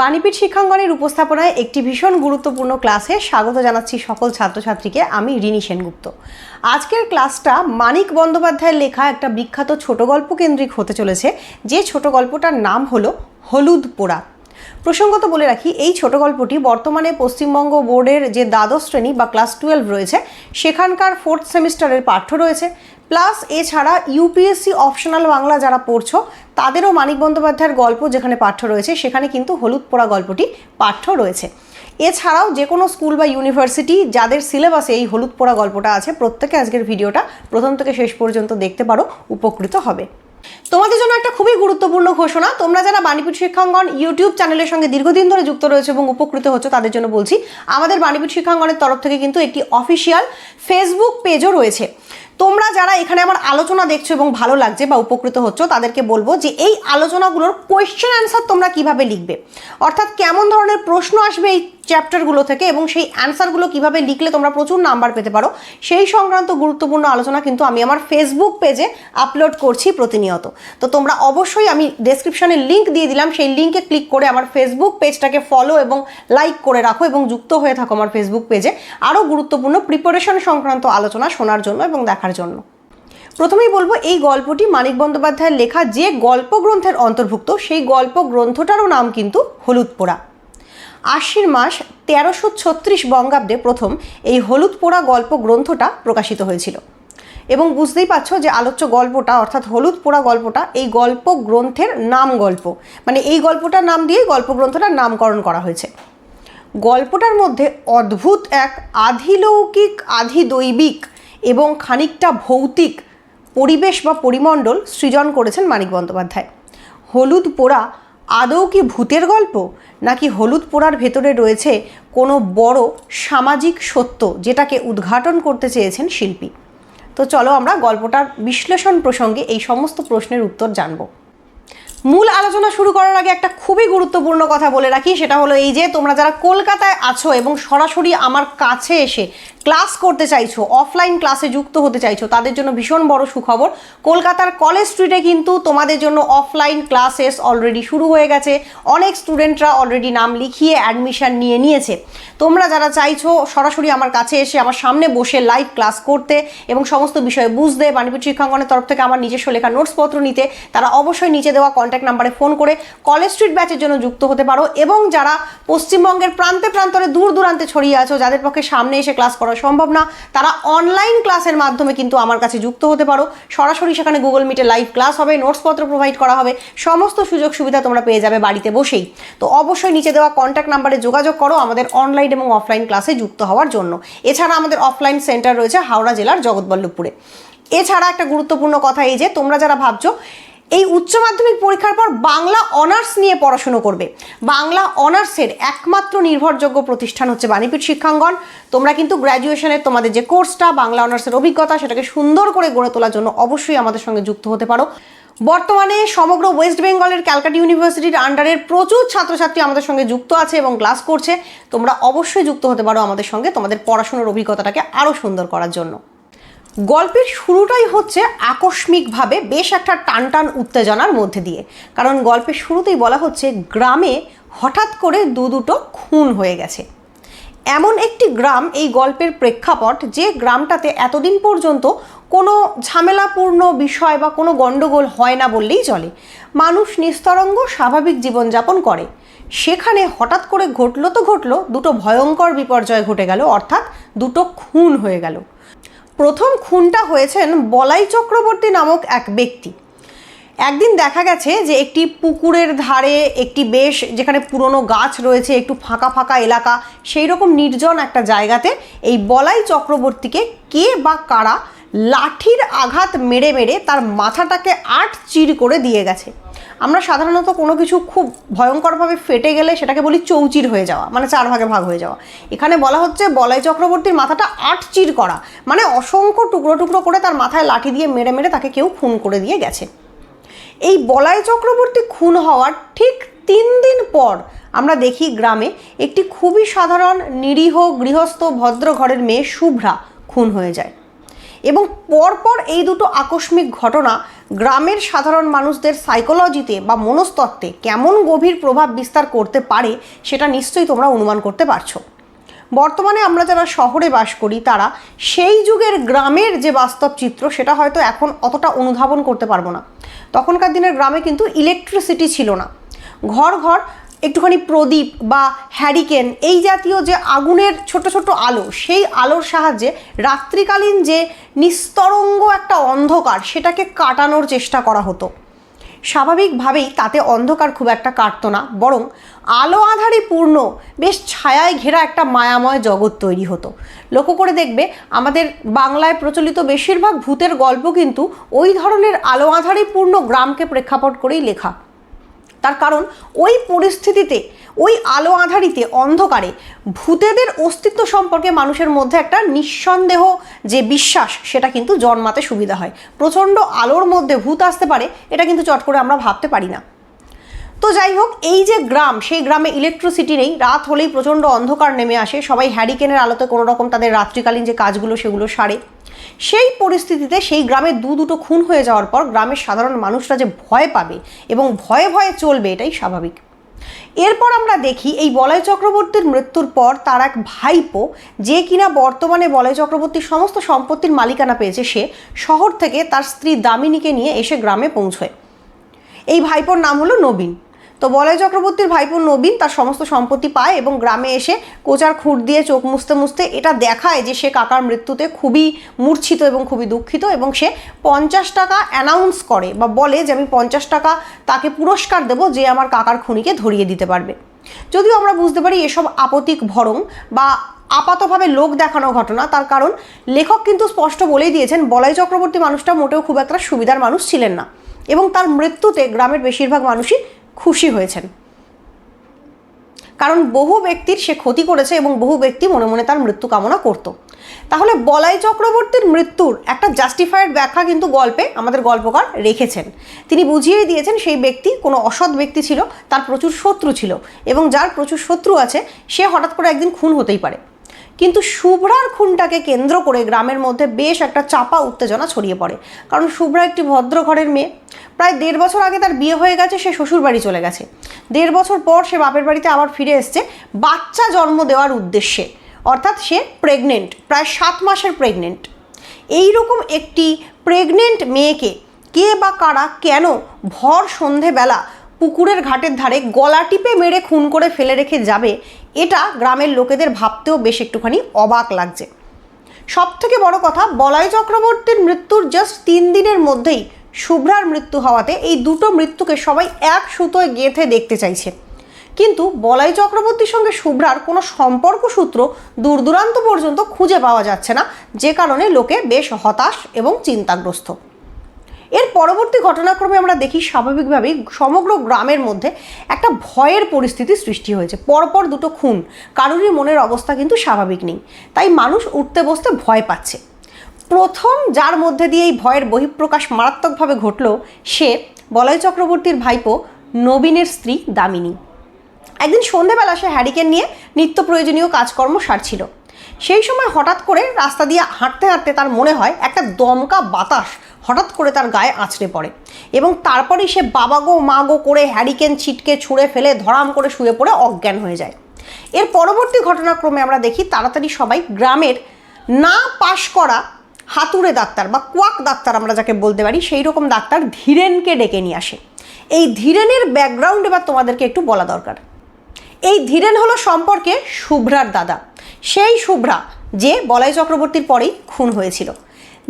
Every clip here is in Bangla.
বাণীপীঠ শিক্ষাঙ্গনের উপস্থাপনায় একটি ভীষণ গুরুত্বপূর্ণ ক্লাসে স্বাগত জানাচ্ছি সকল ছাত্রছাত্রীকে, আমি রিনি সেনগুপ্ত। আজকের ক্লাসটা মানিক বন্দ্যোপাধ্যায়ের লেখা একটা বিখ্যাত ছোট গল্প কেন্দ্রিক হতে চলেছে। যে ছোট গল্পটার নাম হলো হলুদ পোড়া প্রসঙ্গত বলে রাখি, এই ছোট গল্পটি বর্তমানে পশ্চিমবঙ্গ বোর্ডের যে দ্বাদশ শ্রেণি বা ক্লাস টুয়েলভ রয়েছে, সেখানকার ফোর্থ সেমিস্টারের পাঠ্য রয়েছে। প্লাস এছাড়া ইউপিএসসি অপশনাল বাংলা যারা পড়ছো, তাদেরও মানিক বন্দ্যোপাধ্যায়ের গল্প যেখানে পাঠ্য রয়েছে, সেখানে কিন্তু হলুদ পোড়া গল্পটি পাঠ্য রয়েছে। এছাড়াও যে কোনো স্কুল বা ইউনিভার্সিটি যাদের সিলেবাসে এই হলুদ পোড়া গল্পটা আছে, প্রত্যেকে আজকের ভিডিওটা প্রথম থেকে শেষ পর্যন্ত দেখতে পারো, উপকৃত হবে। তোমাদের জন্য একটা খুবই গুরুত্বপূর্ণ ঘোষণা। তোমরা যারা বাণীপীঠ শিক্ষাঙ্গন ইউটিউব চ্যানেলের সঙ্গে দীর্ঘদিন ধরে যুক্ত রয়েছে এবং উপকৃত হচ্ছে, তাদের জন্য বলছি, আমাদের বাণীপীঠ শিক্ষাঙ্গনের তরফ থেকে কিন্তু একটি অফিসিয়াল ফেসবুক পেজও রয়েছে। তোমরা যারা এখানে আমার আলোচনা দেখছ এবং ভালো লাগছে বা উপকৃত হচ্ছ, তাদেরকে বলব যে এই আলোচনাগুলোর কোয়েশ্চেন অ্যান্সার তোমরা কীভাবে লিখবে? অর্থাৎ কেমন ধরনের প্রশ্ন আসবে এই চ্যাপ্টারগুলো থেকে এবং সেই অ্যান্সারগুলো কীভাবে লিখলে তোমরা প্রচুর নাম্বার পেতে পারো, সেই সংক্রান্ত গুরুত্বপূর্ণ আলোচনা কিন্তু আমি আমার ফেসবুক পেজে আপলোড করছি প্রতিনিয়ত। তো তোমরা অবশ্যই আমি ডেসক্রিপশনে লিঙ্ক দিয়ে দিলাম, সেই লিঙ্কে ক্লিক করে আমার ফেসবুক পেজটাকে ফলো এবং লাইক করে রাখো এবং যুক্ত হয়ে থাকো আমার ফেসবুক পেজে আরও গুরুত্বপূর্ণ প্রিপারেশন সংক্রান্ত আলোচনা শোনার জন্য এবং দেখার জন্য। প্রথমেই বলব, এই গল্পটি মানিক বন্দ্যোপাধ্যায়ের লেখা যে গল্প গ্রন্থের অন্তর্ভুক্ত, সেই গল্প গ্রন্থটারও নাম কিন্তু হলুদ পোড়া। আশ্বির মাস তেরোশো ছত্রিশ বঙ্গাব্দে প্রথম এই হলুদ পোড়া গল্প গ্রন্থটা প্রকাশিত হয়েছিল। এবং বুঝতেই পারছ যে আলোচ্য গল্পটা, অর্থাৎ হলুদ পোড়া গল্পটা এই গল্প গ্রন্থের নাম গল্প মানে এই গল্পটার নাম দিয়েই গল্প গ্রন্থটার নামকরণ করা হয়েছে। গল্পটার মধ্যে অদ্ভুত এক আধিলৌকিক, আধিদৈবিক এবং খানিকটা ভৌতিক পরিবেশ বা পরিমণ্ডল সৃজন করেছেন মানিক বন্দ্যোপাধ্যায়। হলুদ পোড়া আদৌ কি ভূতের গল্প? নাকি হলুদ পোড়ার ভেতরে রয়েছে কোনো বড় সামাজিক সত্য যেটাকে উদ্ঘাটন করতে চেয়েছেন শিল্পী? তো চলো আমরা গল্পটার বিশ্লেষণ প্রসঙ্গে এই সমস্ত প্রশ্নের উত্তর জানব। মূল আলোচনা শুরু করার আগে একটা খুবই গুরুত্বপূর্ণ কথা বলে রাখি, সেটা হলো এই যে তোমরা যারা কলকাতায় আছো এবং সরাসরি আমার কাছে এসে ক্লাস করতে চাইছো অফলাইন ক্লাসে যুক্ত হতে চাইছো, তাদের জন্য ভীষণ বড় সুখবর। কলকাতার কলেজ স্ট্রিটে কিন্তু তোমাদের জন্য অফলাইন ক্লাসেস অলরেডি শুরু হয়ে গেছে। অনেক স্টুডেন্টরা অলরেডি নাম লিখিয়ে অ্যাডমিশন নিয়ে নিয়েছে। তোমরা যারা চাইছো সরাসরি আমার কাছে এসে আমার সামনে বসে লাইভ ক্লাস করতে এবং সমস্ত বিষয়ে বুঝতে বাণীপুর শিক্ষাঙ্গনের তরফ থেকে আমার নিজস্ব লেখা নোটসপত্র নিতে, তারা অবশ্যই নিচে দেওয়া কন্ট্যাক্ট নাম্বারে ফোন করে কলেজ স্ট্রিট ব্যাচের জন্য যুক্ত হতে পারো এবং যারা পশ্চিমবঙ্গের প্রান্তে প্রান্তরে দূর দূরান্তে ছড়িয়ে আছো, যাদের পক্ষে সামনে এসে ক্লাস করা সম্ভব না, তারা অনলাইন ক্লাসের মাধ্যমে কিন্তু আমার কাছে যুক্ত হতে পারো। সরাসরি সেখানে গুগল মিটে লাইভ ক্লাস হবে নোটসপত্র প্রোভাইড করা হবে, সমস্ত সুযোগ সুবিধা তোমরা পেয়ে যাবে বাড়িতে বসেই। তো অবশ্যই নিচে দেওয়া কন্ট্যাক্ট নাম্বারে যোগাযোগ করো আমাদের অনলাইন এবং অফলাইন ক্লাসে যুক্ত হওয়ার জন্য। এছাড়া আমাদের অফলাইন সেন্টার রয়েছে হাওড়া জেলার জগৎবল্লভপুরে। এছাড়া একটা গুরুত্বপূর্ণ কথা এই যে, তোমরা যারা ভাবছ এই উচ্চ মাধ্যমিক পরীক্ষার পর বাংলা অনার্স নিয়ে পড়াশুনো করবে। বাংলা অনার্সের একমাত্র নির্ভরযোগ্য প্রতিষ্ঠান হচ্ছে বাণীপীঠ শিক্ষাঙ্গন। তোমরা কিন্তু গ্র্যাজুয়েশনের তোমাদের যে কোর্সটা, বাংলা অনার্সের অভিজ্ঞতা, সেটাকে সুন্দর করে গড়ে তোলার জন্য অবশ্যই আমাদের সঙ্গে যুক্ত হতে পারো। বর্তমানে সমগ্র ওয়েস্ট বেঙ্গলের ক্যালকাটা ইউনিভার্সিটির আন্ডারের প্রচুর ছাত্রছাত্রী আমাদের সঙ্গে যুক্ত আছে এবং ক্লাস করছে। তোমরা অবশ্যই যুক্ত হতে পারো আমাদের সঙ্গে তোমাদের পড়াশোনার অভিজ্ঞতাটাকে আরও সুন্দর করার জন্য। গল্পের শুরুটাই হচ্ছে আকস্মিকভাবে বেশ একটা টানটান উত্তেজনার মধ্যে দিয়ে। কারণ গল্পের শুরুতেই বলা হচ্ছে গ্রামে হঠাৎ করে দু দুটো খুন হয়ে গেছে। এমন একটি গ্রাম এই গল্পের প্রেক্ষাপট যে গ্রামটাতে এতদিন পর্যন্ত কোনো ঝামেলাপূর্ণ বিষয় বা কোনো গণ্ডগোল হয় না বললেই চলে। মানুষ নিস্তরঙ্গ স্বাভাবিক জীবনযাপন করে। সেখানে হঠাৎ করে ঘটলো তো ঘটলো, দুটো ভয়ঙ্কর বিপর্যয় ঘটে গেল, অর্থাৎ দুটো খুন হয়ে গেল। প্রথম খুনটা হয়েছেন বলাই চক্রবর্তী নামক এক ব্যক্তি। একদিন দেখা গেছে যে একটি পুকুরের ধারে একটি বেশ যেখানে পুরনো গাছ রয়েছে, একটু ফাঁকা ফাঁকা এলাকা সেই রকম নির্জন একটা জায়গাতে এই বলাই চক্রবর্তীকে কে বা কারা লাঠির আঘাত মেরে মেরে তার মাথাটাকে আট চির করে দিয়ে গেছে। আমরা সাধারণত কোনো কিছু খুব ভয়ঙ্করভাবে ফেটে গেলে সেটাকে বলি চৌচির হয়ে যাওয়া মানে চার ভাগে ভাগ হয়ে যাওয়া। এখানে বলা হচ্ছে বলাই চক্রবর্তীর মাথাটা আট চির করা মানে অসংখ্য টুকরো টুকরো করে তার মাথায় লাঠি দিয়ে মেরে মেরে তাকে কেউ খুন করে দিয়ে গেছে। এই বলাই চক্রবর্তী খুন হওয়ার ঠিক তিন দিন পর আমরা দেখি গ্রামে একটি খুবই সাধারণ নিরীহ গৃহস্থ ভদ্র ঘরের মেয়ে শুভ্রা খুন হয়ে যায়। এবং পরপর এই দুটো আকস্মিক ঘটনা গ্রামের সাধারণ মানুষদের সাইকোলজিতে বা মনস্তত্ত্বে কেমন গভীর প্রভাব বিস্তার করতে পারে সেটা নিশ্চয়ই তোমরা অনুমান করতে পারছ। বর্তমানে আমরা যারা শহরে বাস করি, তারা সেই যুগের গ্রামের যে বাস্তব চিত্র, সেটা হয়তো এখন অতটা অনুধাবন করতে পারব না। তখনকার দিনের গ্রামে কিন্তু ইলেকট্রিসিটি ছিল না। ঘর ঘর একটুখানি প্রদীপ বা হ্যারিকেন এই জাতীয় যে আগুনের ছোট ছোট আলো, সেই আলোর সাহায্যে রাত্রিকালীন যে নিস্তরঙ্গ একটা অন্ধকার সেটাকে কাটানোর চেষ্টা করা হতো। স্বাভাবিকভাবেই তাতে অন্ধকার খুব একটা কাটতো না, বরং আলো আধারে পূর্ণ, বেশ ছায়ায় ঘেরা একটা মায়াময় জগৎ তৈরি হতো। লক্ষ্য করে দেখবে, আমাদের বাংলায় প্রচলিত বেশিরভাগ ভূতের গল্প কিন্তু ওই ধরনের আলো আধারে পূর্ণ গ্রামকে প্রেক্ষাপট করেই লেখা। তার কারণ ওই পরিস্থিতিতে, ওই আলো আধারিতে, অন্ধকারে ভূতেদের অস্তিত্ব সম্পর্কে মানুষের মধ্যে একটা নিঃসন্দেহ যে বিশ্বাস, সেটা কিন্তু জন্মাতে সুবিধা হয়। প্রচণ্ড আলোর মধ্যে ভূত আসতে পারে, এটা কিন্তু চট করে আমরা ভাবতে পারি না। তো যাই হোক, এই যে গ্রাম, সেই গ্রামে ইলেকট্রিসিটি নেই, রাত হলেই প্রচণ্ড অন্ধকার নেমে আসে, সবাই হ্যারিকেনের আলোতে কোনো রকম তাদের রাত্রিকালীন যে কাজগুলো, সেগুলো সারে। সেই পরিস্থিতিতে সেই গ্রামে দু দুটো খুন হয়ে যাওয়ার পর গ্রামের সাধারণ মানুষরা যে ভয় পাবে এবং ভয়ে ভয়ে চলবে এটাই স্বাভাবিক। এরপর আমরা দেখি এই বলয় চক্রবর্তীর মৃত্যুর পর তার এক ভাইপো যে কিনা বর্তমানে বলয় চক্রবর্তীর সমস্ত সম্পত্তির মালিকানা পেয়েছে, সে শহর থেকে তার স্ত্রী দামিনীকে নিয়ে এসে গ্রামে পৌঁছয়। এই ভাইপোর নাম হলো নবীন। তো বলয় চক্রবর্তীর ভাইপো নবীন তার সমস্ত সম্পত্তি পায় এবং গ্রামে এসে কোচার খুঁট দিয়ে চোখ মুছতে মুছতে এটা দেখায় যে সে কাকার মৃত্যুতে খুবই মূর্ছিত এবং খুবই দুঃখিত এবং সে পঞ্চাশ টাকা অ্যানাউন্স করে বা বলে যে আমি পঞ্চাশ টাকা তাকে পুরস্কার দেব যে আমার কাকার খুনিকে ধরিয়ে দিতে পারবে। যদিও আমরা বুঝতে পারি এসব আপতিক ভরং বা আপাতভাবে লোক দেখানো ঘটনা, তার কারণ লেখক কিন্তু স্পষ্ট বলেই দিয়েছেন বলাই চক্রবর্তী মানুষটা মোটেও খুব একটা সুবিধার মানুষ ছিলেন না এবং তার মৃত্যুতে গ্রামের বেশিরভাগ মানুষই খুশি হয়েছেন। কারণ বহু ব্যক্তির সে ক্ষতি করেছে এবং বহু ব্যক্তি মনে মনে তার মৃত্যু কামনা করত। তাহলে বলাই চক্রবর্তীর মৃত্যুর একটা জাস্টিফাইড ব্যাখ্যা কিন্তু গল্পে, আমাদের গল্পকার রেখেছেন। তিনি বুঝিয়েই দিয়েছেন সেই ব্যক্তি কোনো অসৎ ব্যক্তি ছিল, তার প্রচুর শত্রু ছিল এবং যার প্রচুর শত্রু আছে, সে হঠাৎ করে একদিন খুন হতেই পারে। কিন্তু শুভ্রার খুনটাকে কেন্দ্র করে গ্রামের মধ্যে বেশ একটা চাপা উত্তেজনা ছড়িয়ে পড়ে। কারণ শুভ্রা একটি ভদ্র ঘরের মেয়ে। প্রায় দেড় বছর আগে তার বিয়ে হয়ে গেছে, সে শ্বশুর বাড়ি চলে গেছে। দেড় বছর পর সে বাপের বাড়িতে আবার ফিরে এসছে, বাচ্চা জন্ম দেওয়ার উদ্দেশ্যে। অর্থাৎ সে প্রেগনেন্ট প্রায় সাত মাসের প্রেগনেন্ট এই রকম একটি প্রেগনেন্ট মেয়েকে কে বা কারা কেন ভর সন্ধেবেলা পুকুরের ঘাটের ধারে গলা টিপে মেরে খুন করে ফেলে রেখে যাবে এটা গ্রামের লোকেদের ভাবতেও বেশ একটুখানি অবাক লাগছে। সব থেকে বড় কথা, বলাই চক্রবর্তীর মৃত্যুর জাস্ট তিন দিনের মধ্যেই শুভ্রার মৃত্যু হওয়াতে এই দুটো মৃত্যুকে সবাই এক সুতোয় গেঁথে দেখতে চাইছে। কিন্তু বলাই চক্রবর্তীর সঙ্গে শুভ্রার কোনো সম্পর্ক সূত্র দূর দূরান্ত পর্যন্ত খুঁজে পাওয়া যাচ্ছে না, যে কারণে লোকে বেশ হতাশ এবং চিন্তাগ্রস্ত। এর পরবর্তী ঘটনাক্রমে আমরা দেখি স্বাভাবিকভাবেই সমগ্র গ্রামের মধ্যে একটা ভয়ের পরিস্থিতি সৃষ্টি হয়েছে। পরপর দুটো খুন। কারোরই মনের অবস্থা কিন্তু স্বাভাবিক নেই। তাই মানুষ উঠতে বসতে ভয় পাচ্ছে। প্রথম যার মধ্যে দিয়ে এই ভয়ের বহিঃপ্রকাশ মারাত্মকভাবে ঘটল, সে বলয় চক্রবর্তীর ভাইপো নবীনের স্ত্রী দামিনী। একদিন সন্ধেবেলা সে হ্যারিকেন নিয়ে নিত্য প্রয়োজনীয় কাজকর্ম সারছিল। সেই সময় হঠাৎ করে রাস্তা দিয়ে হাঁটতে হাঁটতে তার মনে হয় একটা দমকা বাতাস হঠাৎ করে তার গায়ে আছড়ে পড়ে এবং তারপরেই সে বাবা গো মা গো করে হ্যারিকেন ছিটকে ছুঁড়ে ফেলে ধরাম করে শুয়ে পড়ে অজ্ঞান হয়ে যায়। এর পরবর্তী ঘটনাক্রমে আমরা দেখি তাড়াতাড়ি সবাই গ্রামের না পাশ করা হাতুড়ে ডাক্তার বা কোয়াক ডাক্তার আমরা যাকে বলতে পারি, সেই রকম ডাক্তার ধীরেনকে ডেকে নিয়ে আসে। এই ধীরেনের ব্যাকগ্রাউন্ড এবার তোমাদেরকে একটু বলা দরকার। এই ধীরেন হলো সম্পর্কে শুভ্রার দাদা। সেই শুভ্রা যে বলাই চক্রবর্তীর পরেই খুন হয়েছিল।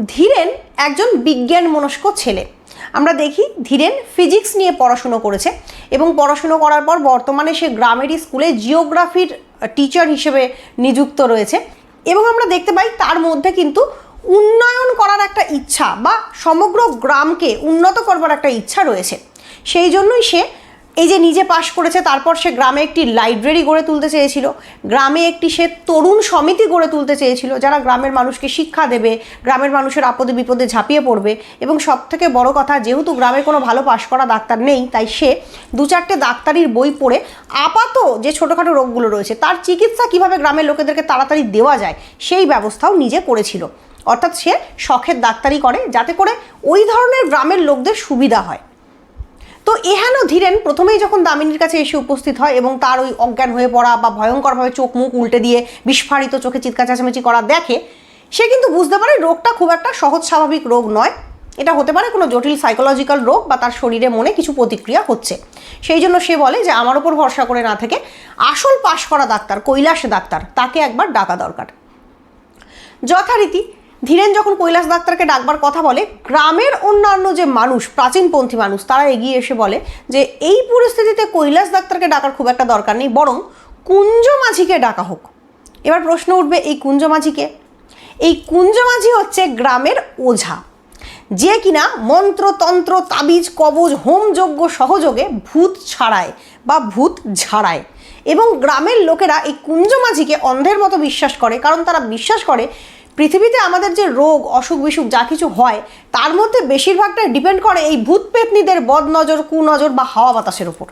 ধীরেন একজন বিজ্ঞান মনস্ক ছেলে। আমরা দেখি ধীরেন ফিজিক্স নিয়ে পড়াশুনো করেছে এবং পড়াশুনো করার পর বর্তমানে সে গ্রামেরই স্কুলে জিওগ্রাফির টিচার হিসেবে নিযুক্ত রয়েছে এবং আমরা দেখতে পাই তার মধ্যে কিন্তু উন্নয়ন করার একটা ইচ্ছা বা সমগ্র গ্রামকে উন্নত করবার একটা ইচ্ছা রয়েছে। সেই জন্যই সে এই যে নিজে পাশ করেছে, তারপর সে গ্রামে একটি লাইব্রেরি গড়ে তুলতে চেয়েছিল। গ্রামে একটি সে তরুণ সমিতি গড়ে তুলতে চেয়েছিল, যারা গ্রামের মানুষকে শিক্ষা দেবে, গ্রামের মানুষের আপদে বিপদে ঝাঁপিয়ে পড়বে। এবং সব থেকে বড় কথা, যেহেতু গ্রামে কোনো ভালো পাশ করা ডাক্তার নেই, তাই সে দু চারটে ডাক্তারির বই পড়ে আপাত যে ছোটোখাটো রোগগুলো রয়েছে, তার চিকিৎসা কীভাবে গ্রামের লোকেদেরকে তাড়াতাড়ি দেওয়া যায়, সেই ব্যবস্থাও নিজে করেছিল। অর্থাৎ সে শখের ডাক্তারি করে, যাতে করে ওই ধরনের গ্রামের লোকদের সুবিধা হয়। তো এহেন ধীরেন প্রথমেই যখন দামিনীর কাছে এসে উপস্থিত হয় এবং তার ওই অজ্ঞান হয়ে পড়া বা ভয়ঙ্করভাবে চোখ মুখ উল্টে দিয়ে বিস্ফারিত চোখে চিৎকার চেঁচামেচি করা দেখে, সে কিন্তু বুঝতে পারে রোগটা খুব একটা সহজ স্বাভাবিক রোগ নয়। এটা হতে পারে কোনো জটিল সাইকোলজিক্যাল রোগ বা তার শরীরে মনে কিছু প্রতিক্রিয়া হচ্ছে। সেই জন্য সে বলে যে, আমার ওপর ভরসা করে না থেকে আসল পাশ করা ডাক্তার, কৈলাস ডাক্তার, তাকে একবার ডাকা দরকার। যথারীতি ধীরেন যখন কৈলাস ডাক্তারকে ডাকবার কথা বলে, গ্রামের অন্যান্য যে মানুষ, প্রাচীনপন্থী মানুষ, তারা এগিয়ে এসে বলে যে, এই পরিস্থিতিতে কৈলাস ডাক্তারকে ডাকার খুব একটা দরকার নেই, বরং কুঞ্জ মাঝিকে ডাকা হোক। এবার প্রশ্ন উঠবে, এই কুঞ্জ মাঝিকে এই কুঞ্জ মাঝি হচ্ছে গ্রামের ওঝা। যে কিনা মন্ত্রতন্ত্র তাবিজ, কবজ হোমযজ্ঞ সহযোগে ভূত ছাড়ায় বা ভূত ঝাড়ায়। এবং গ্রামের লোকেরা এই কুঞ্জ মাঝিকে অন্ধের মতো বিশ্বাস করে, কারণ তারা বিশ্বাস করে পৃথিবীতে আমাদের যে রোগ, অসুখ, বিসুখ যা কিছু হয়, তার মধ্যে বেশিরভাগটাই ডিপেন্ড করে এই ভূত পেতনিদের বদনজর, কুনজর বা হাওয়া বাতাসের উপর।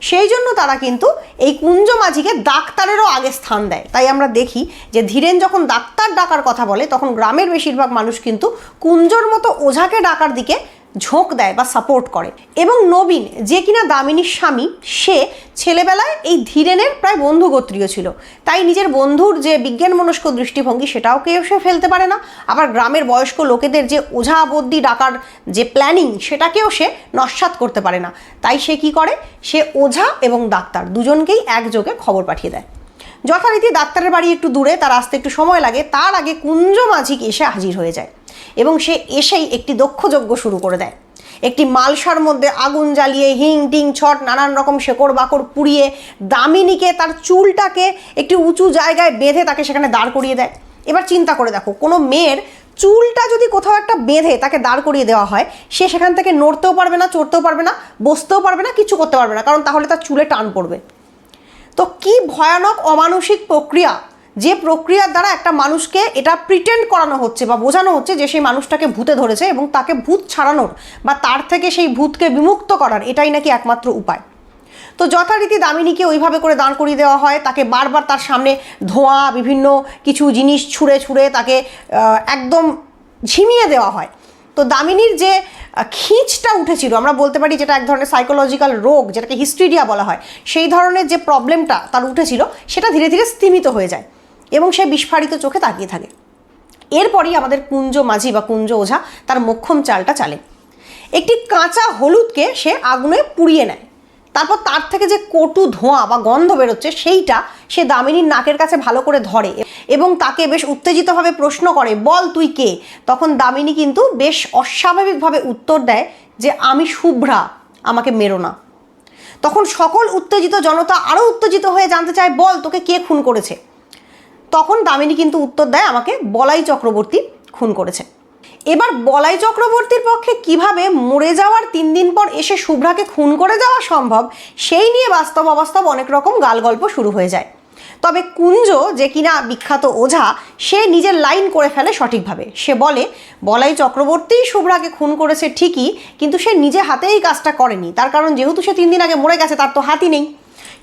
সেই জন্য তারা কিন্তু এই কুঞ্জ মাঝিকে ডাক্তারেরও আগে স্থান দেয়। তাই আমরা দেখি যে ধীরেন যখন ডাক্তার ডাকার কথা বলে, তখন গ্রামের বেশিরভাগ মানুষ কিন্তু কুঞ্জর মতো ওঝাকে ডাকার দিকে ঝোঁক দেয় বা সাপোর্ট করে। এবং নবীন যে কিনা দামিনীর স্বামী, সে ছেলেবেলায় এই ধীরেনের প্রায় বন্ধু গোত্রীয় ছিল। তাই নিজের বন্ধুর যে বিজ্ঞান মনস্ক দৃষ্টিভঙ্গি, সেটাও কেউ সে ফেলতে পারে না। আবার গ্রামের বয়স্ক লোকেদের যে ওঝা আবদ্দি ডাকার যে প্ল্যানিং সেটাকেও সে নস্বাত করতে পারে না। তাই সে কি করে? সে ওঝা এবং ডাক্তার, দুজনকেই একযোগে খবর পাঠিয়ে দেয়। যথারীতি ডাক্তারের বাড়ি একটু দূরে, তার আসতে একটু সময় লাগে। তার আগে কুঞ্জ মাঝিক এসে হাজির হয়ে যায় এবং সে এসেই একটি দক্ষযজ্ঞ শুরু করে দেয়। একটি মালসার মধ্যে আগুন জ্বালিয়ে হিং, টিং, ছট, নানান রকম শেকড় বাকড় পুড়িয়ে দামিনীকে তার চুলটাকে একটি উঁচু জায়গায় বেঁধে তাকে সেখানে দাঁড় করিয়ে দেয়। এবার চিন্তা করে দেখো, কোনো মেয়ের চুলটা যদি কোথাও একটা বেঁধে তাকে দাঁড় করিয়ে দেওয়া হয়, সে সেখান থেকে নড়তেও পারবে না, চড়তেও পারবে না, বসতেও পারবে না, কিছু করতে পারবে না, কারণ তাহলে তার চুলে টান পড়বে। তো কি ভয়ানক অমানসিক প্রক্রিয়া? যে প্রক্রিয়ার দ্বারা একটা মানুষকে এটা প্রিটেন্ড করানো হচ্ছে বা বোঝানো হচ্ছে যে সেই মানুষটাকে ভূতে ধরেছে এবং তাকে ভূত ছাড়ানোর বা তার থেকে সেই ভূতকে বিমুক্ত করার এটাই নাকি একমাত্র উপায়। তো যথারীতি দামিনীকে ওইভাবে করে দাঁড় করিয়ে দেওয়া হয়, তাকে বারবার তার সামনে ধোঁয়া, বিভিন্ন কিছু জিনিস ছুঁড়ে ছুঁড়ে তাকে একদম ঝিমিয়ে দেওয়া হয়। তো দামিনীর যে খিঁচটা উঠেছিল, আমরা বলতে পারি যেটা এক ধরনের সাইকোলজিক্যাল রোগ, যেটাকে হিস্ট্রিডিয়া বলা হয়, সেই ধরনের যে প্রবলেমটা তার উঠেছিল, সেটা ধীরে ধীরে স্তিমিত হয়ে যায় এবং সে বিস্ফারিত চোখে তাকিয়ে থাকে। এরপরই আমাদের কুঞ্জ মাঝি বা কুঞ্জ ওঝা তার মক্ষম চালটা চালে। একটি কাঁচা হলুদকে সে আগুনে পুড়িয়ে নেয়। তারপর তার থেকে যে কটু ধোঁয়া বা গন্ধ বেরোচ্ছে, সেইটা সে দামিনীর নাকের কাছে ভালো করে ধরে এবং তাকে বেশ উত্তেজিতভাবে প্রশ্ন করে, বল তুই কে? তখন দামিনী কিন্তু বেশ অস্বাভাবিকভাবে উত্তর দেয় যে, আমি শুভ্রা, আমাকে মেরো না। তখন সকল উত্তেজিত জনতা আরও উত্তেজিত হয়ে জানতে চায়, বল, তোকে কে খুন করেছে? তখন দামিনী কিন্তু উত্তর দেয়, আমাকে বলাই চক্রবর্তী খুন করেছে। এবার বলাই চক্রবর্তীর পক্ষে কীভাবে মরে যাওয়ার তিন দিন পর এসে শুভ্রাকে খুন করে যাওয়া সম্ভব, সেই নিয়ে বাস্তব অবাস্তব অনেক রকম গাল গল্প শুরু হয়ে যায়। তবে কুঞ্জ যে কিনা বিখ্যাত ওঝা, সে নিজের লাইন করে ফেলে সঠিকভাবে। সে বলে, বলাই চক্রবর্তী শুভ্রাকে খুন করেছে ঠিকই, কিন্তু সে নিজে হাতে এই কাজটা করেনি। তার কারণ যেহেতু সে তিন দিন আগে মরে গেছে, তার তো হাতই নেই।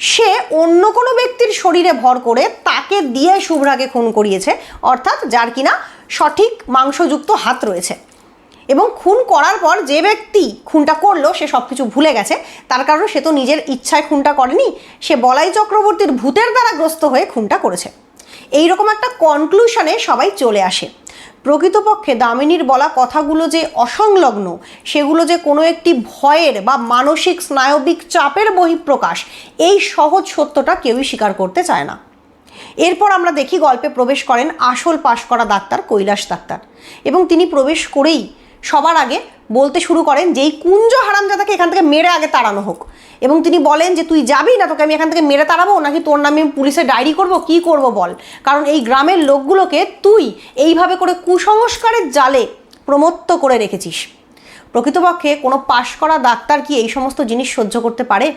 সে অন্য কোনো ব্যক্তির শরীরে ভর করে তাকে দিয়ে শুভ্রাকে খুন করিয়েছে, অর্থাৎ যার কিনা সঠিক মাংসযুক্ত হাত রয়েছে। এবং খুন করার পর যে ব্যক্তি খুনটা করল, সে সব কিছু ভুলে গেছে। তার কারণ সে তো নিজের ইচ্ছায় খুনটা করেনি, সে বলাই চক্রবর্তীর ভূতের দ্বারা গ্রস্ত হয়ে খুনটা করেছে। এইরকম একটা কনক্লুশনে সবাই চলে আসে। প্রকৃতপক্ষে দামিনীর বলা কথাগুলো যে অসংলগ্ন, সেগুলো যে কোনো একটি ভয়ের বা মানসিক স্নায়বিক চাপের বহিঃপ্রকাশ, এই সহজ সত্যটা কেউই স্বীকার করতে চায় না। এরপর আমরা দেখি গল্পে প্রবেশ করেন আসল পাশ করা ডাক্তার কৈলাস ডাক্তার এবং তিনি প্রবেশ করেই সবার আগে বলতে শুরু করেন যে এই কুঞ্জ হারামজাদাকে এখান থেকে মেরে আগে তাড়ানো হোক। এবং তিনি বলেন যে, তুই যাবি না, তোকে আমি এখান থেকে মেরে তাড়াবো, নাকি তোর নামে আমি পুলিশে ডায়েরি করব, কী করব বল? কারণ এই গ্রামের লোকগুলোকে তুই এইভাবে করে কুসংস্কারের জালে প্রমত্ত করে রেখেছিস। প্রকৃতপক্ষে কোনো পাশ করা ডাক্তার কি এই সমস্ত জিনিস সহ্য করতে পারে?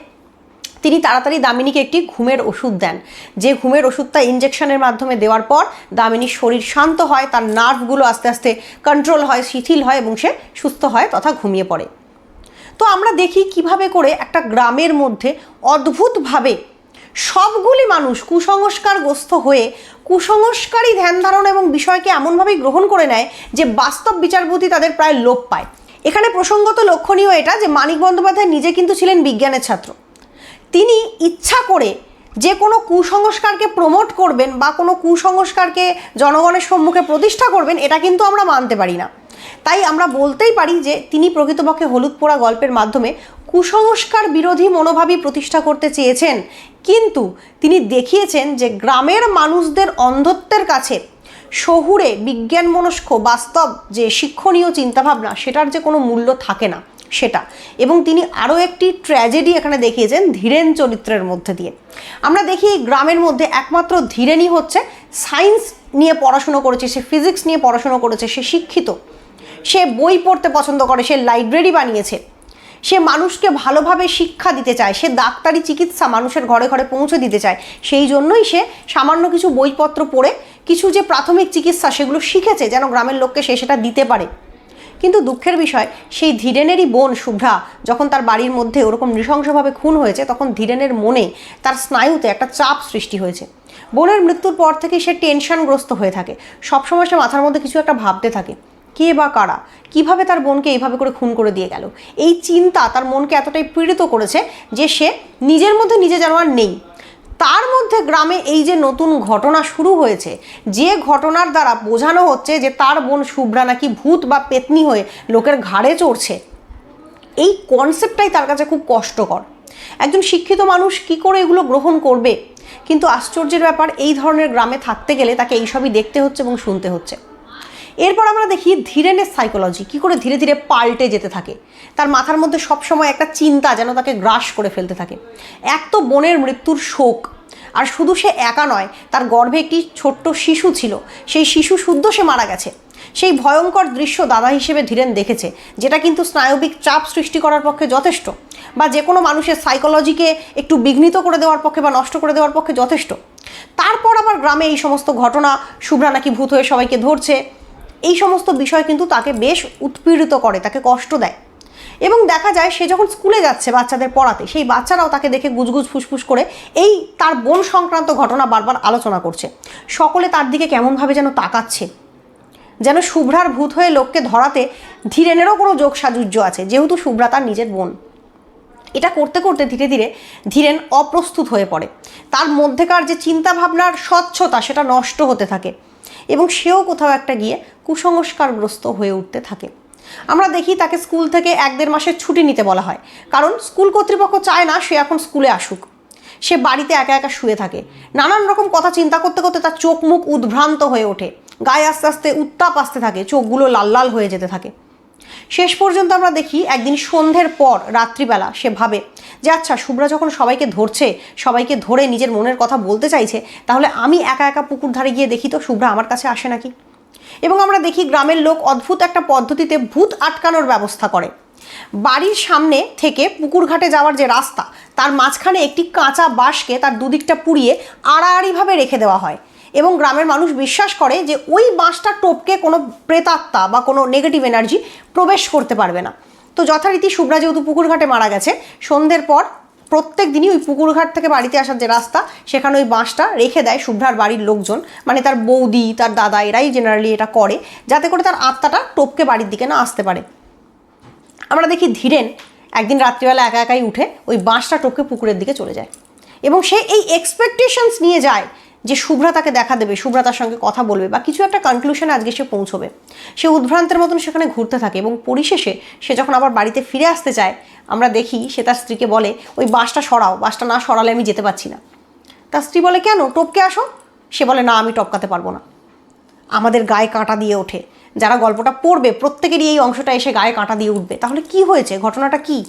তিনি তাড়াতাড়ি দামিনীকে একটি ঘুমের ওষুধ দেন। যে ঘুমের ওষুধটা ইঞ্জেকশনের মাধ্যমে দেওয়ার পর দামিনীর শরীর শান্ত হয়, তার নার্ভগুলো আস্তে আস্তে কন্ট্রোল হয়, শিথিল হয় এবং সে সুস্থ হয় তথা ঘুমিয়ে পড়ে। তো আমরা দেখি কীভাবে করে একটা গ্রামের মধ্যে অদ্ভুতভাবে সবগুলি মানুষ কুসংস্কারগ্রস্ত হয়ে কুসংস্কারই ধ্যান ধারণা এবং বিষয়কে এমনভাবেই গ্রহণ করে নেয় যে বাস্তব বিচারবুদ্ধি তাদের প্রায় লোপ পায়। এখানে প্রসঙ্গত লক্ষণীয় এটা যে মানিক বন্দ্যোপাধ্যায় নিজে কিন্তু ছিলেন বিজ্ঞানের ছাত্র। তিনি ইচ্ছা করে যে কোনো কুসংস্কারকে প্রমোট করবেন বা কোনো কুসংস্কারকে জনগণের সম্মুখে প্রতিষ্ঠা করবেন, এটা কিন্তু আমরা মানতে পারি না। তাই আমরা বলতেই পারি যে তিনি প্রকৃতপক্ষে হলুদ পোড়া গল্পের মাধ্যমে কুসংস্কার বিরোধী মনোভাবই প্রতিষ্ঠা করতে চেয়েছেন। কিন্তু তিনি দেখিয়েছেন যে গ্রামের মানুষদের অন্ধত্বের কাছে শহুরে বিজ্ঞান মনস্ক বাস্তব যে শিক্ষণীয় চিন্তাভাবনা, সেটার যে কোনো মূল্য থাকে না। সেটা। এবং তিনি আরও একটি ট্র্যাজেডি এখানে দেখিয়েছেন, ধীরেন চরিত্রের মধ্যে দিয়ে। আমরা দেখি গ্রামের মধ্যে একমাত্র ধীরেনই হচ্ছে, সায়েন্স নিয়ে পড়াশুনো করেছে, সে ফিজিক্স নিয়ে পড়াশুনো করেছে, সে শিক্ষিত। সে বই পড়তে পছন্দ করে, সে লাইব্রেরি বানিয়েছে। সে মানুষকে ভালোভাবে শিক্ষা দিতে চায়, সে ডাক্তারি চিকিৎসা মানুষের ঘরে ঘরে পৌঁছে দিতে চায়। সেই জন্যই সে সামান্য কিছু বইপত্র পড়ে, কিছু যে প্রাথমিক চিকিৎসা সেগুলো শিখেছে, যেন গ্রামের লোককে সে সেটা দিতে পারে। কিন্তু দুঃখের বিষয়, সেই ধীরেনেরই বোন শুভ্রা যখন তার বাড়ির মধ্যে ওরকম নৃশংসভাবে খুন হয়েছে, তখন ধীরেনের মনে তার স্নায়ুতে একটা চাপ সৃষ্টি হয়েছে। বোনের মৃত্যুর পর থেকে সে টেনশনগ্রস্ত হয়ে থাকে। সবসময় সে মাথার মধ্যে কিছু একটা ভাবতে থাকে। কে বা কারা? কীভাবে তার বোনকে এইভাবে করে খুন করে দিয়ে গেল? এই চিন্তা তার মনকে এতটাই পীড়িত করেছে যে সে নিজের মধ্যে নিজে যেন আর নেই। তার মধ্যে গ্রামে এই যে নতুন ঘটনা শুরু হয়েছে, যে ঘটনার দ্বারা বোঝানো হচ্ছে যে তার বোন শুভ্রা নাকি ভূত বা পেতনি হয়ে লোকের ঘাড়ে চড়ছে, এই কনসেপ্টটাই তার কাছে খুব কষ্টকর। একজন শিক্ষিত মানুষ কি করে এগুলো গ্রহণ করবে? কিন্তু আশ্চর্যের ব্যাপার, এই ধরনের গ্রামে থাকতে গেলে তাকে এইসবই দেখতে হচ্ছে এবং শুনতে হচ্ছে। এরপর আমরা দেখি ধীরেনের সাইকোলজি কি করে ধীরে ধীরে পাল্টে যেতে থাকে। তার মাথার মধ্যে সবসময় একটা চিন্তা যেন তাকে গ্রাস করে ফেলতে থাকে। এক তো বোনের মৃত্যুর শোক। আর শুধু সে একা নয়, তার গর্ভে একটি ছোট্ট শিশু ছিল। সেই শিশু শুদ্ধ সে মারা গেছে। সেই ভয়ঙ্কর দৃশ্য দাদা হিসেবে ধীরেন দেখেছে, যেটা কিন্তু স্নায়বিক চাপ সৃষ্টি করার পক্ষে যথেষ্ট বা যে কোনো মানুষের সাইকোলজিকে একটু বিঘ্নিত করে দেওয়ার পক্ষে বা নষ্ট করে দেওয়ার পক্ষে যথেষ্ট। তারপর আবার গ্রামে এই সমস্ত ঘটনা, শুভ্রা নাকি ভূত হয়ে সবাইকে ধরছে। এই সমস্ত বিষয় কিন্তু তাকে বেশ উৎপীড়িত করে, তাকে কষ্ট দেয়। এবং দেখা যায় সে যখন স্কুলে যাচ্ছে বাচ্চাদের পড়াতে, সেই বাচ্চারাও তাকে দেখে গুজগুজ ফুসফুস করে এই তার বোন সংক্রান্ত ঘটনা বারবার আলোচনা করছে। সকলে তার দিকে কেমনভাবে যেন তাকাচ্ছে। যেন শুভ্রার ভূত হয়ে লোককে ধরাতে ধীরেনেরও কোনো যোগ সাজুজ্য আছে, যেহেতু শুভ্রা তার নিজের বোন। এটা করতে করতে ধীরে ধীরে ধীরেন অপ্রস্তুত হয়ে পড়ে। তার মধ্যেকার যে চিন্তা ভাবনার স্বচ্ছতা, সেটা নষ্ট হতে থাকে। এবং সেও কোথাও একটা গিয়ে কুসংস্কারগ্রস্ত হয়ে উঠতে থাকে। আমরা দেখি তাকে স্কুল থেকে এক দেড় মাসের ছুটি নিতে বলা হয়। কারণ স্কুল কর্তৃপক্ষ চায় না সে এখন স্কুলে আসুক। সে বাড়িতে একা একা শুয়ে থাকে। নানান রকম কথা চিন্তা করতে করতে তার চোখ মুখ উদ্ভ্রান্ত হয়ে ওঠে। গায়ে আস্তে আস্তে উত্তাপ আসতে থাকে, চোখগুলো লাল লাল হয়ে যেতে থাকে। শেষ পর্যন্ত আমরা দেখি একদিন সন্ধ্যের পর রাত্রিবেলা সে ভাবে যে আচ্ছা শুভ্রা যখন সবাইকে ধরছে, সবাইকে ধরে নিজের মনের কথা বলতে চাইছে, তাহলে আমি একা একা পুকুর ধারে গিয়ে দেখি তো শুভ্রা আমার কাছে আসে নাকি? এবং আমরা দেখি গ্রামের লোক অদ্ভুত একটা পদ্ধতিতে ভূত আটকানোর ব্যবস্থা করে। বাড়ির সামনে থেকে পুকুর ঘাটে যাওয়ার যে রাস্তা, তার মাঝখানে একটি কাঁচা বাঁশকে তার দুদিকটা পুড়িয়ে আড়াআড়িভাবে রেখে দেওয়া হয়। এবং গ্রামের মানুষ বিশ্বাস করে যে ওই বাঁশটা টপকে কোনো প্রেতাত্মা বা কোনো নেগেটিভ এনার্জি প্রবেশ করতে পারবে না। তো যথারীতি শুভ্রা যেহেতু পুকুরঘাটে মারা গেছে, সন্ধ্যের পর প্রত্যেক দিনই ওই পুকুরঘাট থেকে বাড়িতে আসার যে রাস্তা, সেখানে ওই বাঁশটা রেখে দেয় শুভ্রার বাড়ির লোকজন। মানে তার বৌদি, তার দাদা এরাই জেনারেলি এটা করে, যাতে করে তার আত্মাটা টপকে বাড়ির দিকে না আসতে পারে। আমরা দেখি ধীরেন একদিন রাত্রিবেলা একা একাই উঠে ওই বাঁশটা টপকে পুকুরের দিকে চলে যায়। এবং সে এই এক্সপেকটেশনস নিয়ে যায় যে শুভ্রা তাকে দেখা দেবে, শুভ্রা তার সঙ্গে কথা বলবে বা কিছু একটা কনক্লুশনে আজকে সে পৌঁছবে। সে উদ্ভ্রান্তের মতন সেখানে ঘুরতে থাকে এবং পরিশেষে সে যখন আবার বাড়িতে ফিরে আসতে চায়, আমরা দেখি সে তার স্ত্রীকে বলে, ওই বাসটা সরাও, বাসটা না সরালে আমি যেতে পারছি না। তার স্ত্রী বলে, কেন? টপকে আসো। সে বলে, না, আমি টপকাতে পারব না। আমাদের গায়ে কাঁটা দিয়ে ওঠে। যারা গল্পটা পড়বে, প্রত্যেকেরই এই অংশটা এসে গায়ে কাঁটা দিয়ে উঠবে। তাহলে কি হয়েছে? ঘটনাটা কি?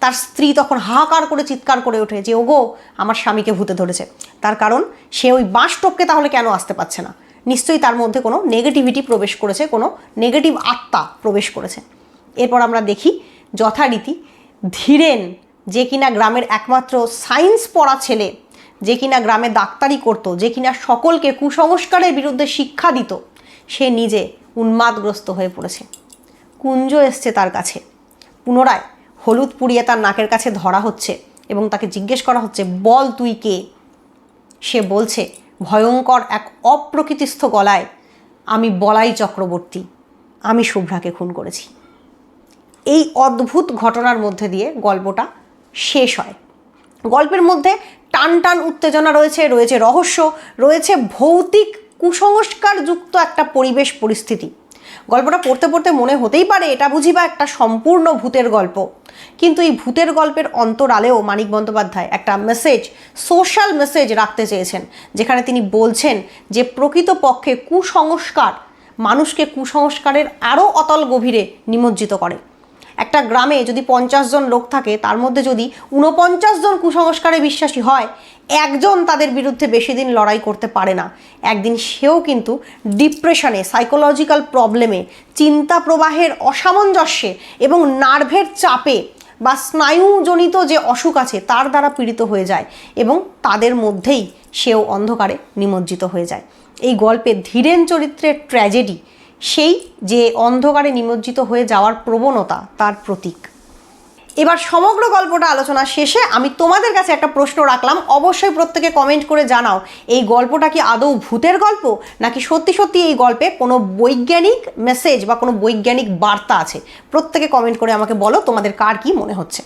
তার স্ত্রী তখন হাহাকার করে চিৎকার করে ওঠে যে, ওগো, আমার স্বামীকে ভূতে ধরেছে। তার কারণ, সে ওই বাঁশ টপকে তাহলে কেন আসতে পারছে না? নিশ্চয়ই তার মধ্যে কোনো নেগেটিভিটি প্রবেশ করেছে, কোনো নেগেটিভ আত্মা প্রবেশ করেছে। এরপর আমরা দেখি যথারীতি ধীরেন, যে কিনা গ্রামের একমাত্র সায়েন্স পড়া ছেলে, যে কিনা গ্রামে ডাক্তারি করত, যে কিনা সকলকে কুসংস্কারের বিরুদ্ধে শিক্ষা দিত, সে নিজে উন্মাদগ্রস্ত হয়ে পড়েছে। কুঞ্জ এসছে তার কাছে। পুনরায় হলুদ পুড়িয়ে তার নাকের কাছে ধরা হচ্ছে এবং তাকে জিজ্ঞেস করা হচ্ছে, বল তুই কে? সে বলছে, ভয়ঙ্কর এক অপ্রকৃতিস্থ গলায় আমি বলাই চক্রবর্তী। আমি শুভ্রাকে খুন করেছি। এই অদ্ভুত ঘটনার মধ্যে দিয়ে গল্পটা শেষ হয়। গল্পের মধ্যে টান টান উত্তেজনা রয়েছে রয়েছে রহস্য, রয়েছে ভৌতিক কুসংস্কারযুক্ত একটা পরিবেশ পরিস্থিতি। গল্পটা পড়তে পড়তে মনে হতেই পারে এটা বুঝি বা একটা সম্পূর্ণ ভূতের গল্প। কিন্তু এই ভূতের গল্পের অন্তরালেও মানিক বন্দ্যোপাধ্যায় একটা মেসেজ সোশ্যাল মেসেজ রাখতে চেয়েছেন, যেখানে তিনি বলছেন যে প্রকৃতপক্ষে কুসংস্কার মানুষকে কুসংস্কারের আরও অতল গভীরে নিমজ্জিত করে। একটা গ্রামে যদি পঞ্চাশ জন লোক থাকে, তার মধ্যে যদি ঊনপঞ্চাশ জন কুসংস্কারে বিশ্বাসী হয়, একজন তাদের বিরুদ্ধে বেশি দিন লড়াই করতে পারে না। একদিন সেও কিন্তু ডিপ্রেশনে সাইকোলজিক্যাল প্রবলেমে চিন্তা প্রবাহের অসামঞ্জস্যে এবং নার্ভের চাপে বা স্নায়ুজনিত যে অসুখ আছে, তার দ্বারা পীড়িত হয়ে যায় এবং তাদের মধ্যেই সেও অন্ধকারে নিমজ্জিত হয়ে যায়। এই গল্পে ধীরেন চরিত্রের ট্র্যাজেডি সেই যে অন্ধকারে নিমজ্জিত হয়ে যাওয়ার প্রবণতা, তার প্রতীক। এবার সমগ্র গল্পটা আলোচনা শেষে আমি তোমাদের কাছে একটা প্রশ্ন রাখলাম। অবশ্যই প্রত্যেকে কমেন্ট করে জানাও, এই গল্পটা কি আদৌ ভূতের গল্প? নাকি সত্যি সত্যি এই গল্পে কোনো বৈজ্ঞানিক মেসেজ বা কোনো বৈজ্ঞানিক বার্তা আছে? প্রত্যেকে কমেন্ট করে আমাকে বলো, তোমাদের কার কি মনে হচ্ছে?